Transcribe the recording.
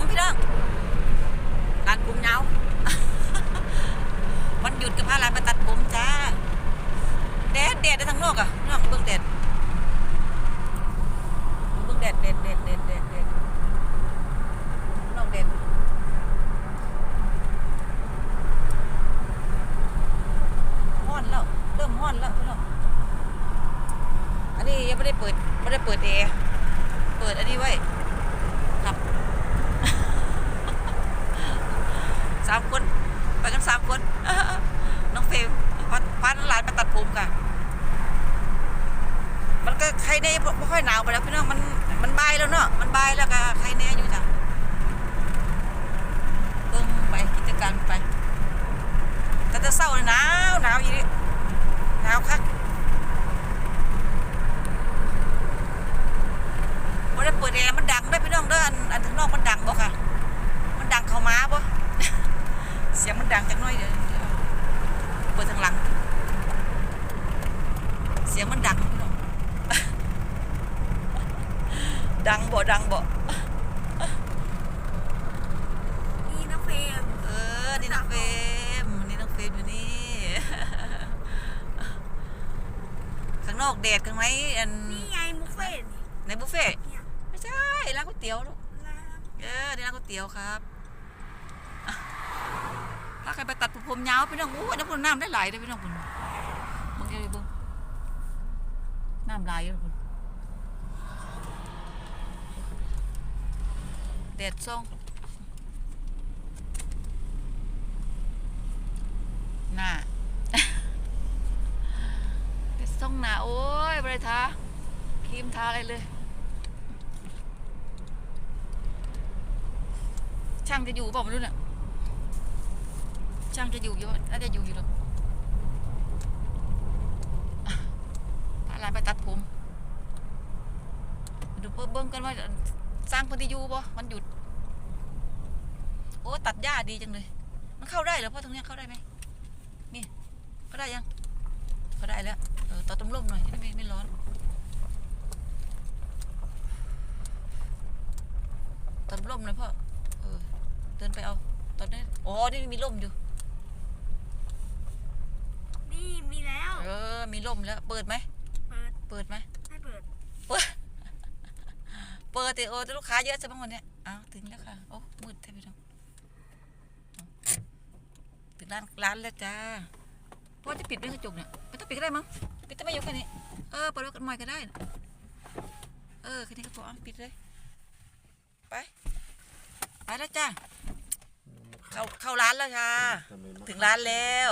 มาตัดผมพี่น้องร้านผมยาววันหยุดก็พาร้านมาตัดผมจ้าแดดแดดได้ทั้งนอกอะนอกเบิ่งแดดเบิ่งแดดแดดแดดแดดแดดแดดนอกแดดฮ้อนแล้วเริ่มฮ้อนแล้วพี่น้องอันนี้ยังไม่ได้เปิดไม่ได้เปิดแอร์เปิดอันนี้ไว้ครับ สามคนไปกันสามคน น้องเฟลพันพันหลานไปตัดผมค่ะ มันก็ใครแน่ไม่ค่อ ยหนาวไปแล้วพี่น้องมันมันบายแล้วเนาะมันบายแล้วก็ใครแน่อยู่จ้ะเบิ่งไปกิจการไป แต่จะเศร้าเลยหนาวหนาวอีนี่หนาวคักบ่ได้เปิดแอร์มันดังได้พี่น้องเด้ออันอันข้างนอกมันดังบ่ค่ะ มันดังเข้ามาบ่ เสียงมันดังจังน้อยเดี๋ยวเดี๋ยวเปิดทางหลัง เสียงมันดังพี่น้อง ดังบ่ดังบ่นี่นะเฟรมเออนี่น้องเฟรมนี่น้องเฟรมอยู่นี่ ข้างนอกแดดกันไหมอันนี่ไงบุฟเฟ่ต์ในบุฟเฟ่ต์เนี่ยไม่ใช่ร้านก๋วยเตี๋ยวลูกร้านเออนี่ร้านก๋วยเตี๋ยวครับอะถ้าใครไปตัดผมยาวพี่น้องโอ้ยน้ำพุ่นน้ำได้หลายได้อพี่น้องพุ่นมึงจะไปเบิ่งน้ำลายอยู่พุ่น แดดส่องหน้าแดดส่องหน้าโอ้ยบริทาครีมทาอะไรเลย ช่างจะอยู่เปล่าไม่รู้เนี่ยช่างจะอยู่อยู่น่าจะอยู่อยู่หรอกอะอะไรไปตัดผมดูเพิ่มเบิ้งกันว่า สร้างพื้นที่อยู่บ่มันหยุด โอ้ตัดหญ้าดีจังเลย มันเข้าได้เหรอพ่อตรงเนี้ยเข้าได้ไหมนี่เข้าได้ยังเข้าได้แล้วเออตัดตรงร่มหน่อยจะได้ไม่ไม่ร้อนตัดร่มหน่อยพ่อเออเดินไปเอา ตอนนี้อ๋อนี่มีร่มอยู่ นี่มีแล้ว เออ มีร่มแล้ว เปิดไหม เปิด เปิดไหมให้เปิดเปิด เปิดแต่โอ้แต่ลูกค้าเยอะใช่ไหมวันเนี้ยอ้าวถึงแล้วค่ะ โอ้มืดแทบไม่ต้องถึงร้านร้านแล้วจ้าเพราะว่าจะปิดเป็นกระจกเนี่ยไม่ต้องปิดก็ได้มั้งปิดแต่ไม่อยู่แค่นี้เออเปิดไว้กันใหม่ก็ได้ เออแค่นี้ก็พออะปิดเลย ไป ไปแล้วจ้าเข้าเข้าร้านแล้วค่ะ ถึงร้านแล้ว